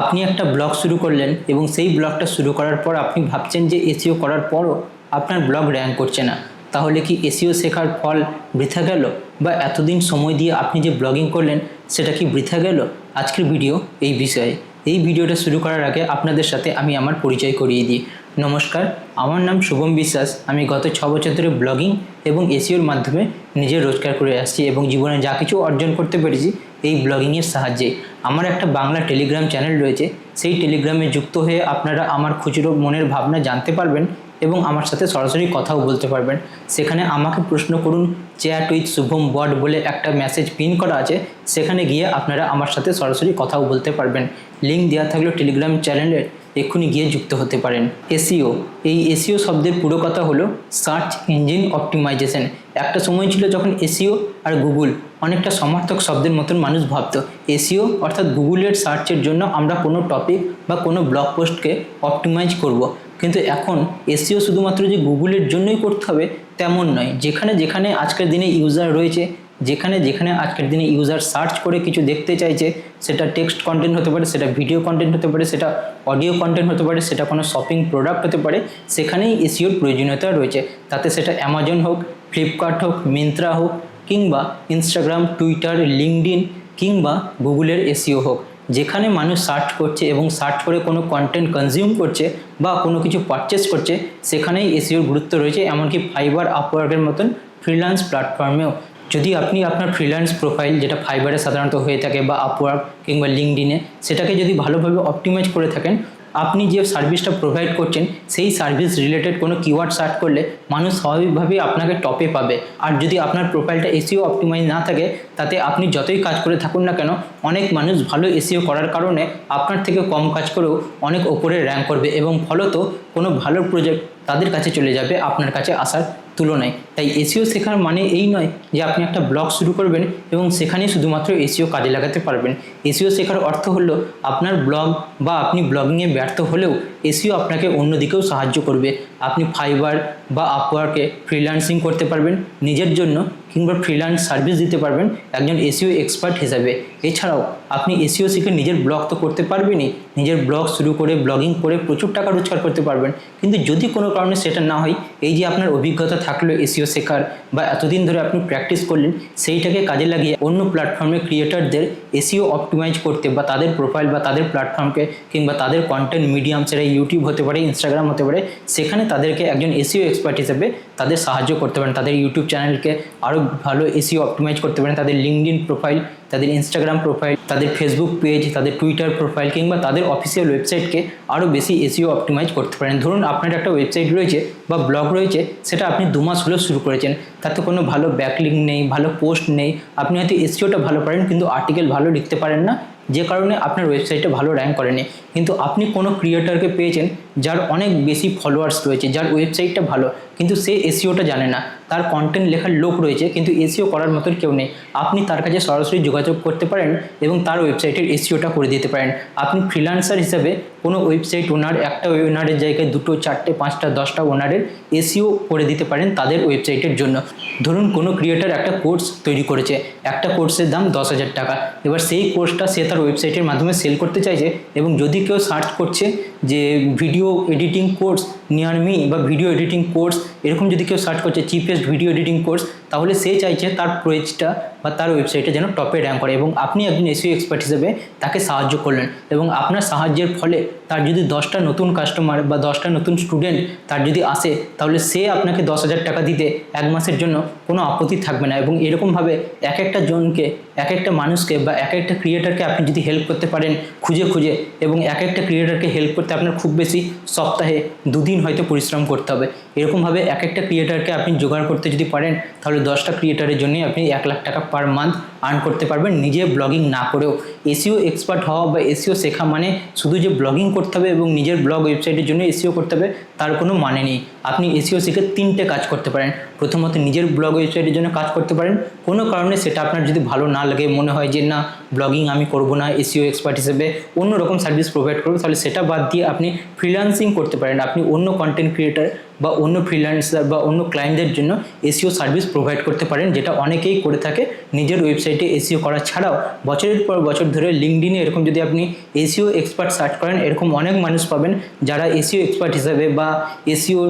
আপনি একটা ব্লগ শুরু করলেন এবং সেই ব্লগটা শুরু করার পর আপনি ভাবছেন যে এসিও করার পরও আপনার ব্লগ র্যাঙ্ক করছে না। তাহলে কি এসিও শেখার ফল বৃথা গেল? বা এতদিন সময় দিয়ে আপনি যে ব্লগিং করলেন, সেটা কি বৃথা গেল? আজকের ভিডিও এই বিষয়ে। এই ভিডিওটা শুরু করার আগে আপনাদের সাথে আমি আমার পরিচয় করিয়ে দিই। নমস্কার, আমার নাম শুভম বিশ্বাস। আমি গত ছ বছর ধরে ব্লগিং এবং এসিওর মাধ্যমে নিজের রোজগার করে আসছি এবং জীবনে যা কিছু অর্জন করতে পেরেছি এই ব্লগিংয়ের সাহায্যে। আমার একটা বাংলা টেলিগ্রাম চ্যানেল রয়েছে। সেই টেলিগ্রামে যুক্ত হয়ে আপনারা আমার খুচরো মনের ভাবনা জানতে পারবেন এবং আমার সাথে সরাসরি কথাও বলতে পারবেন। সেখানে আমাকে প্রশ্ন করুন চ্যাট উইথ শুভম বট বলে একটা মেসেজ পিন করা আছে। সেখানে গিয়ে আপনারা আমার সাথে সরাসরি কথাও বলতে পারবেন। লিঙ্ক দেওয়া থাকলেও টেলিগ্রাম চ্যানেলের এক্ষুনি গিয়ে যুক্ত হতে পারেন। এসিও এই এসিও শব্দের পুরো কথা হলো সার্চ ইঞ্জিন অপটিমাইজেশন। একটা সময় ছিল যখন এসিও আর গুগল অনেকটা সমার্থক শব্দের মতন মানুষ ভাবতো। এসিও অর্থাৎ গুগলের সার্চের জন্য আমরা কোনো টপিক বা কোনো ব্লগ পোস্টকে অপটিমাইজ করব। কিন্তু এখন এসিও শুধুমাত্র যে গুগলের জন্যই করতে হবে, তেমন নয়। যেখানে যেখানে আজকের দিনে ইউজার রয়েছে যেখানে যেখানে আজকের দিনে ইউজার সার্চ করে কিছু দেখতে চাইছে, সেটা টেক্সট কন্টেন্ট হতে পারে, সেটা ভিডিও কন্টেন্ট হতে পারে, সেটা অডিও কন্টেন্ট হতে পারে, সেটা কোনো শপিং প্রোডাক্ট হতে পারে, সেখানেই এসিওর প্রয়োজনীয়তা রয়েছে। তাতে সেটা অ্যামাজন হোক ফ্লিপকার্ট হোক মিন্ত্রা হোক, কিংবা ইনস্টাগ্রাম টুইটার লিঙ্কডিন কিংবা গুগলের এসিও হোক, যেখানে মানুষ সার্চ করছে এবং সার্চ করে কোনো কন্টেন্ট কনজিউম করছে বা কোনো কিছু পারচেস করছে, সেখানেই এসিওর গুরুত্ব রয়েছে। এমনকি ফাইবার আপওয়ার্কের মতন ফ্রিল্যান্স প্ল্যাটফর্মেও যদি আপনি আপনার ফ্রিল্যান্স প্রোফাইল যেটা ফাইবারে সাধারণত হয়ে থাকে বা আপওয়ার্ক কিংবা লিঙ্কডিনে সেটাকে যদি ভালোভাবে অপটিমাইজ করে থাকেন, আপনি যে সার্ভিসটা প্রোভাইড করছেন, সেই সার্ভিস রিলেটেড কোনো কিওয়ার্ড সার্চ করলে মানুষ স্বাভাবিকভাবেই আপনাকে টপে পাবে। আর যদি আপনার প্রোফাইলটা এসিও অপটিমাইজ না থাকে, তাতে আপনি যতই কাজ করে থাকুন না কেন, অনেক মানুষ ভালো এসিও করার কারণে আপনার থেকে কম কাজ করেও অনেক ওপরে র্যাঙ্ক করবে এবং ফলত কোনো ভালো প্রজেক্ট তাদের কাছে চলে যাবে, আপনার কাছে আসার তুলনায়। তাই এসিও শেখার মানে এই নয় যে আপনি একটা ব্লগ শুরু করবেন এবং সেখানেই শুধুমাত্র এসিও কাজে লাগাতে পারবেন। এসিও শেখার অর্থ হলো আপনার ব্লগ বা আপনি ব্লগিংয়ে ব্যর্থ হলেও এসিও আপনাকে অন্যদিকেও সাহায্য করবে। আপনি ফাইবার বা আপওয়ার্কে ফ্রিল্যান্সিং করতে পারবেন, নিজের জন্য কিংবা ফ্রিল্যান্স সার্ভিস দিতে পারবেন একজন এসিও এক্সপার্ট হিসাবে। এছাড়াও আপনি এসিও শিখে নিজের ব্লগ তো করতে পারবেনই, নিজের ব্লগ শুরু করে, ব্লগিং করে প্রচুর টাকা রোজগার করতে পারবেন। কিন্তু যদি কোনো কারণে সেটা না হয়, এই যে আপনার অভিজ্ঞতা থাকল এসিও শেখার বা এতদিন ধরে আপনি প্র্যাকটিস করলেন, সেইটাকে কাজে লাগিয়ে অন্য প্ল্যাটফর্মে ক্রিয়েটারদের এসিও অপটিমাইজ করতে বা তাদের প্রোফাইল বা তাদের প্ল্যাটফর্মকে কিংবা তাদের কন্টেন্ট মিডিয়াম সেটা ইউটিউব হতে পারে ইনস্টাগ্রাম হতে পারে, সেখানে তাদেরকে একজন এসিও এক্সপার্ট হিসেবে তাদের সাহায্য করতে পারেন, তাদের ইউটিউব চ্যানেলকে আরও ভালো এসিও অপটিমাইজ করতে পারেন, তাদের লিঙ্কডিন প্রোফাইল তাদের ইনস্টাগ্রাম প্রোফাইল তাদের ফেসবুক পেজ তাদের টুইটার প্রোফাইল কিংবা তাদের অফিসিয়াল ওয়েবসাইটকে আরও বেশি এসিও অপটিমাইজ করতে পারেন। ধরুন আপনার একটা ওয়েবসাইট রয়েছে বা ব্লগ রয়েছে, সেটা আপনি দু মাস হলেও শুরু করেছেন, তাতে কোনো ভালো ব্যাকলিং নেই, ভালো পোস্ট নেই, আপনি হয়তো এসিওটা ভালো পারেন কিন্তু আর্টিকেল ভালো লিখতে পারেন না, যে কারণে আপনার ওয়েবসাইটে ভালো র্যাঙ্ক করেনি। কিন্তু আপনি কোনো ক্রিয়েটারকে পেয়েছেন যার অনেক বেশি ফলোয়ার্স রয়েছে, যার ওয়েবসাইটটা ভালো, কিন্তু সে এসিওটা জানে না। তার কন্টেন্ট লেখার লোক রয়েছে, কিন্তু এসিও করার মতন কেউ নেই। আপনি তার কাছে সরাসরি যোগাযোগ করতে পারেন এবং তার ওয়েবসাইটের এসিওটা করে দিতে পারেন। আপনি ফ্রিল্যান্সার হিসাবে কোনো ওয়েবসাইট ওনার একটা ওনারের জায়গায় দুটো, চারটে, পাঁচটা, দশটা ওনারের এসিও করে দিতে পারেন তাদের ওয়েবসাইটের জন্য। ধরুন, কোনো ক্রিয়েটার একটা কোর্স তৈরি করেছে, একটা কোর্সের দাম দশ হাজার টাকা। এবার সেই কোর্সটা সে তার ওয়েবসাইটের মাধ্যমে সেল করতে চাইছে এবং যদি কেউ সার্চ করছে যে video editing course near me বা ভিডিও এডিটিং কোর্স এরকম যদি কেউ সার্চ করছে চিপেস্ট ভিডিও এডিটিং কোর্স তাহলে সে চাইছে তার পেজটা বা তার ওয়েবসাইটে যেন টপে র্যাঙ্ক করে এবং আপনি একজন এসিও এক্সপার্ট হিসেবে তাকে সাহায্য করলেন এবং আপনার সাহায্যের ফলে তার যদি দশটা নতুন কাস্টমার বা দশটা নতুন স্টুডেন্ট তার যদি আসে, তাহলে সে আপনাকে দশ হাজার টাকা দিতে এক মাসের জন্য কোনো আপত্তি থাকবে না এবং এরকমভাবে এক একটা জনকে এক একটা মানুষকে বা এক একটা ক্রিয়েটারকে আপনি যদি হেল্প করতে পারেন খুঁজে খুঁজে এবং এক একটা ক্রিয়েটারকে হেল্প করতে আপনার খুব বেশি সপ্তাহে দুদিন হয়তো পরিশ্রম করতে হবে। এরকমভাবে এক একটা ক্রিয়েটারকে আপনি জোগাড় করতে যদি পারেন, তাহলে দশটা ক্রিয়েটারের জন্যই আপনি এক লাখ টাকা পার মান্থ আর্ন করতে পারবেন নিজে ব্লগিং না করেও। এসিও এক্সপার্ট হওয়া বা এসিও শেখা মানে শুধু যে ব্লগিং করতে হবে এবং নিজের ব্লগ ওয়েবসাইটের জন্য এসিও করতে হবে, তার কোনো মানে নেই। আপনি এসিও শিখে তিনটে কাজ করতে পারেন। প্রথমত নিজের ব্লগ ওয়েবসাইটের জন্য কাজ করতে পারেন। কোনো কারণে সেটা আপনার যদি ভালো না লাগে, মনে হয় যে না ব্লগিং আমি করব না এসিও এক্সপার্ট হিসেবে অন্য রকম সার্ভিস প্রোভাইড করব, তাহলে সেটা বাদ দিয়ে আপনি ফ্রিল্যান্সিং করতে পারেন। আপনি অন্য কন্টেন্ট ক্রিয়েটার বা অন্য ফ্রিল্যান্সার বা অন্য ক্লায়েন্টদের জন্য এসিও সার্ভিস প্রোভাইড করতে পারেন, যেটা অনেকেই করে থাকে। নিজের ওয়েবসাইটে এসিও করা ছাড়াও বছরের পর বছর ধরে লিঙ্কডিনে এরকম যদি আপনি এসিও এক্সপার্ট সার্চ করেন, এরকম অনেক মানুষ পাবেন যারা এসিও এক্সপার্ট হিসাবে বা এসিও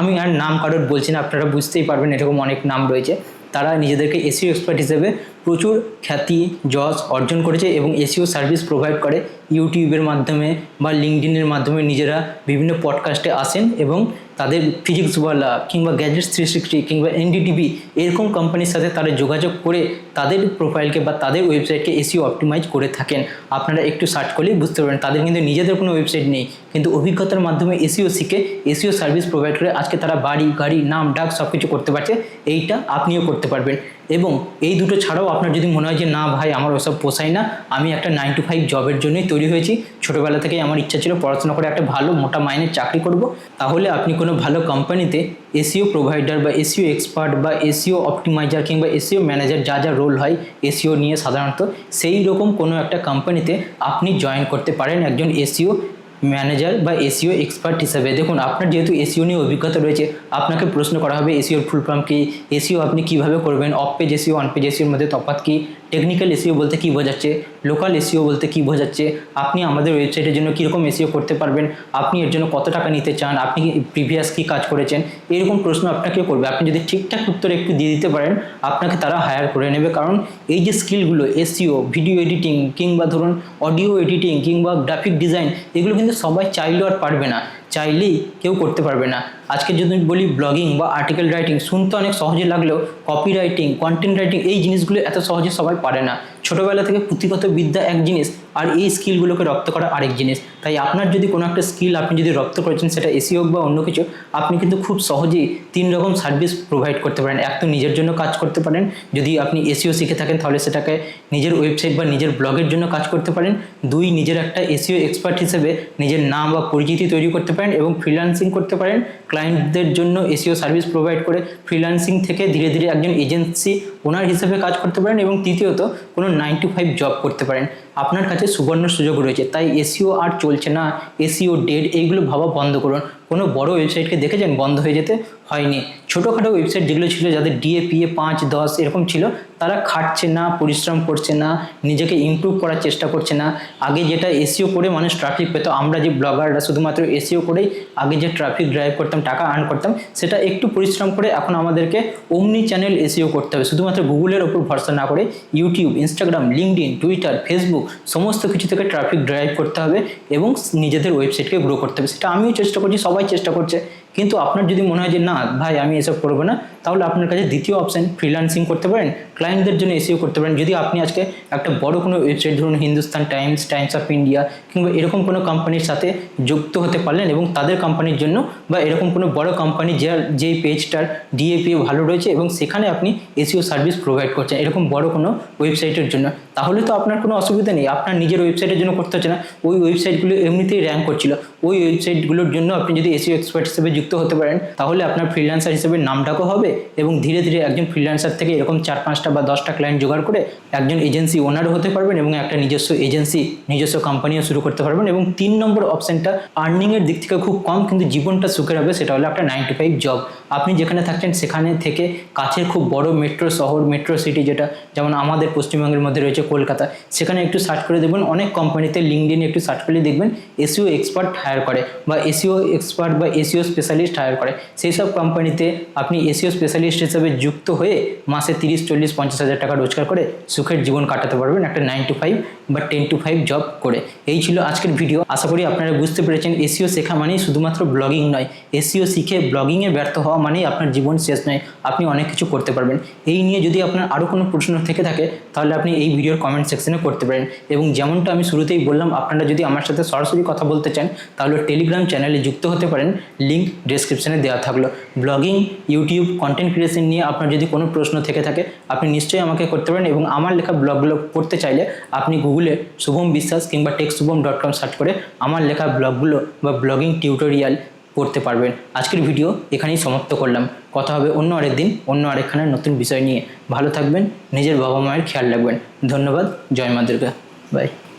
আমি আর নাম কারোর বলছি না, আপনারা বুঝতেই পারবেন এরকম অনেক নাম রয়েছে। তারা নিজেদেরকে এসিও এক্সপার্ট হিসেবে প্রচুর খ্যাতি, যশ অর্জন করেছে এবং এসিও সার্ভিস প্রোভাইড করে। ইউটিউবের মাধ্যমে বা লিঙ্কডিনের মাধ্যমে নিজেরা বিভিন্ন পডকাস্টে আসেন এবং তাদের ফিজিক্সওয়ালা কিংবা গ্যাজেটস থ্রি সিক্সটি কিংবা এনডিটিভি এরকম কোম্পানির সাথে তারা যোগাযোগ করে তাদের প্রোফাইলকে বা তাদের ওয়েবসাইটকে এসিও অপটিমাইজ করে থাকেন। আপনারা একটু সার্চ করলেই বুঝতে পারবেন। তাদের কিন্তু নিজেদের কোনো ওয়েবসাইট নেই। কিন্তু অভিজ্ঞতার মাধ্যমে এসিও শিখে, এসিও সার্ভিস প্রোভাইড করে আজকে তারা বাড়ি, গাড়ি, নাম, ডাক সব কিছু করতে পারছে। এইটা আপনিও করতে পারবেন। এবং এই দুটো ছাড়াও আপনার যদি মনে হয় যে, না ভাই, আমার ওসব পোষায় না, আমি একটা নাইন টু ফাইভ জবের জন্যই তৈরি হয়েছি। ছোটোবেলা থেকেই আমার ইচ্ছা ছিল পড়াশোনা করে একটা ভালো, মোটা মাইনের চাকরি করব। তাহলে আপনি কোনো ভালো কোম্পানিতে এসিও প্রোভাইডার বা এসিও এক্সপার্ট বা এসিও অপটিমাইজার কিংবা এসিও ম্যানেজার যা যা রোল হয় এসিও নিয়ে সাধারণত, সেই রকম কোনো একটা কোম্পানিতে আপনি জয়েন করতে পারেন একজন এসিও ম্যানেজার বা এসিও এক্সপার্ট হিসাবে। দেখুন, আপনার যেহেতু এসিও নিয়ে অভিজ্ঞতা রয়েছে, আপনাকে প্রশ্ন করা হবে এসিওর ফুল ফর্ম কী? এসিও আপনি কীভাবে করবেন? Off page SEO on page এসিওর মধ্যে তফাৎ কি? টেকনিক্যাল এসিও বলতে কী বোঝাচ্ছে লোকাল এসিও বলতে কী বোঝাচ্ছে, আপনি আমাদের ওয়েবসাইটের জন্য কীরকম এসিও করতে পারবেন, আপনি এর জন্য কত টাকা নিতে চান, আপনি প্রিভিয়াস কী কাজ করেছেন, এরকম প্রশ্ন আপনাকে করবে। আপনি যদি ঠিকঠাক উত্তর একটু দিয়ে দিতে পারেন, আপনাকে তারা হায়ার করে নেবে। কারণ এই যে স্কিলগুলো এসিও ভিডিও এডিটিং কিংবা ধরুন অডিও এডিটিং কিংবা গ্রাফিক ডিজাইন এগুলো কিন্তু সবাই চাইলেও আর পারবে না। চাইলেই কেউ করতে পারবে না। আজকে যদি বলি ব্লগিং বা আর্টিকেল রাইটিং শুনতে অনেক সহজে লাগলেও কপি রাইটিং কন্টেন্ট রাইটিং এই জিনিসগুলো এত সহজে সবাই পারে না। ছোটোবেলা থেকে পুঁথিগত বিদ্যা এক জিনিস আর এই স্কিলগুলোকে রপ্ত করা আরেক জিনিস। তাই আপনার যদি কোনো একটা স্কিল আপনি যদি রপ্ত করেছেন, সেটা এসি হোক বা অন্য কিছু, আপনি কিন্তু খুব সহজেই তিন রকম সার্ভিস প্রোভাইড করতে পারেন। এক তো নিজের জন্য কাজ করতে পারেন, যদি আপনি এসিও শিখে থাকেন, তাহলে সেটাকে নিজের ওয়েবসাইট বা নিজের ব্লগের জন্য কাজ করতে পারেন। দুই, নিজের একটা এসিও এক্সপার্ট হিসেবে নিজের নাম বা পরিচিতি তৈরি করতে পারেন এবং ফ্রিল্যান্সিং করতে পারেন। ক্লায়েন্টদের জন্য এসিও সার্ভিস প্রোভাইড করে ফ্রিল্যান্সিং থেকে ধীরে ধীরে একজন এজেন্সি ওনার হিসেবে কাজ করতে পারেন এবং তৃতীয়ত কোনো নাইন টু ফাইভ জব করতে পারেন। আপনার কাছে সুবর্ণ সুযোগ রয়েছে, তাই এসিও আর চলছে না। এসিও ডেড এইগুলো ভাবা বন্ধ করুন। কোনো বড় ওয়েবসাইটকে দেখেছেন? বন্ধ হয়ে যেতে হয়নি। ছোটোখাটো ওয়েবসাইট যেগুলো ছিল, যাদের ডিএ পিএ পাঁচ, দশ এরকম ছিল, তারা খাটছে না, পরিশ্রম করছে না, নিজেকে ইমপ্রুভ করার চেষ্টা করছে না। আগে যেটা এসিও করে মানুষ ট্রাফিক পেত, আমরা যে ব্লগাররা শুধুমাত্র এসিও করেই আগে যে ট্রাফিক ড্রাইভ করতাম, টাকা আর্ন করতাম, সেটা একটু পরিশ্রম করে এখন আমাদেরকে অমনি চ্যানেল এসিও করতে হবে। শুধুমাত্র গুগলের ওপর ভরসা না করে YouTube Instagram LinkedIn Twitter Facebook সমস্ত কিছু থেকে ট্রাফিক ড্রাইভ করতে হবে এবং নিজেদের ওয়েবসাইটকে গ্রো করতে হবে। সেটা আমিও চেষ্টা করছি, সবাই চেষ্টা করছে। কিন্তু আপনার যদি মনে হয় যে না ভাই আমি এসব করব না তাহলে আপনার কাছে দ্বিতীয় অপশান ফ্রিল্যান্সিং করতে পারেন ক্লায়েন্টদের জন্য এসিও করতে পারেন। যদি আপনি আজকে একটা বড় কোনো ওয়েবসাইট ধরুন Hindustan Times Times of India কিংবা এরকম কোনো কোম্পানির সাথে যুক্ত হতে পারলেন এবং তাদের কোম্পানির জন্য বা এরকম কোনো বড় কোম্পানি যার যেই পেজটার ডিএপি ভালো রয়েছে এবং সেখানে আপনি এসিও সার্ভিস প্রোভাইড করছেন, এরকম বড় কোনো ওয়েবসাইটের জন্য, তাহলে তো আপনার কোনো অসুবিধা নেই। আপনার নিজের ওয়েবসাইটের জন্য করতে হচ্ছে না। ওই ওয়েবসাইটগুলো এমনিতেই র্যাঙ্ক করছিল। ওই ওয়েবসাইটগুলোর জন্য আপনি যদি এসিও এক্সপার্ট হিসেবে যুক্ত হতে পারেন, তাহলে আপনার ফ্রিল্যান্সার হিসেবে নামটাকও হবে এবং ধীরে ধীরে একজন ফ্রিল্যান্সার থেকে এরকম চার পাঁচটা বা দশটা ক্লায়েন্ট জোগাড় করে একজন এজেন্সি ওনারও হতে পারবেন এবং একটা নিজস্ব এজেন্সি নিজস্ব কোম্পানিও শুরু করতে পারবেন এবং তিন নম্বর অপশানটা আর্নিংয়ের দিক থেকে খুব কম কিন্তু জীবনটা সুখের হবে, সেটা হলো একটা নাইন টু ফাইভ জব আপনি যেখানে থাকছেন সেখানে থেকে কাছের খুব বড় মেট্রো শহর মেট্রো সিটি যেটা, যেমন আমাদের পশ্চিমবঙ্গের মধ্যে রয়েছে কলকাতা, সেখানে একটু সার্চ করে দেখবেন, অনেক কোম্পানিতে লিঙ্কডিনে একটু সার্চ করলে দেখবেন এসিও এক্সপার্ট হায়ার করে বা এসিও এক্সপার্ট বা এসিও স্পেশালিস্ট হায়ার করে। সেই সব কোম্পানিতে আপনি এসিও স্পেশালিস্ট হিসেবে যুক্ত হয়ে মাসে তিরিশ, চল্লিশ, পঞ্চাশ হাজার টাকা রোজগার করে সুখের জীবন কাটাতে পারবেন একটা নাইন টু ফাইভ বা টেন টু ফাইভ জব করে। এই ছিল আজকের ভিডিও আশা করি আপনারা বুঝতে পেরেছেন, এসিও শেখা মানেই শুধুমাত্র ব্লগিং নয়। এসিও শিখে ব্লগিংয়ে ব্যর্থ হওয়া মানেই আপনার জীবন শেষ নয়, আপনি অনেক কিছু করতে পারবেন। এই নিয়ে যদি আপনার আরও কোনো প্রশ্ন থেকে থাকে, তাহলে আপনি এই ভিডিওর কমেন্ট সেকশনে করতে পারেন। এবং যেমনটা আমি শুরুতেই বললাম, আপনারা যদি আমার সাথে সরাসরি কথা বলতে চান, তাহলে টেলিগ্রাম চ্যানেলে যুক্ত হতে পারেন। লিঙ্ক ডিসক্রিপশনে দেওয়া থাকল। ব্লগিং ইউটিউব কন্টেন্ট ক্রিয়েশন নিয়ে আপনার যদি কোনো প্রশ্ন থেকে থাকে, আপনি নিশ্চয়ই আমাকে করতে পারেন এবং আমার লেখা ব্লগগুলো পড়তে চাইলে আপনি গুগলে শুভম বিশ্বাস কিংবা tech Shubham dot com search করে আমার লেখা ব্লগগুলো বা ব্লগিং টিউটোরিয়াল পড়তে পারবেন। আজকের ভিডিও এখানেই সমাপ্ত করলাম। কথা হবে অন্য আরেক দিন, অন্য আরেকখানের নতুন বিষয় নিয়ে। ভালো থাকবেন, নিজের বাবা মায়ের খেয়াল রাখবেন। ধন্যবাদ, জয় মা দুর্গা। বাই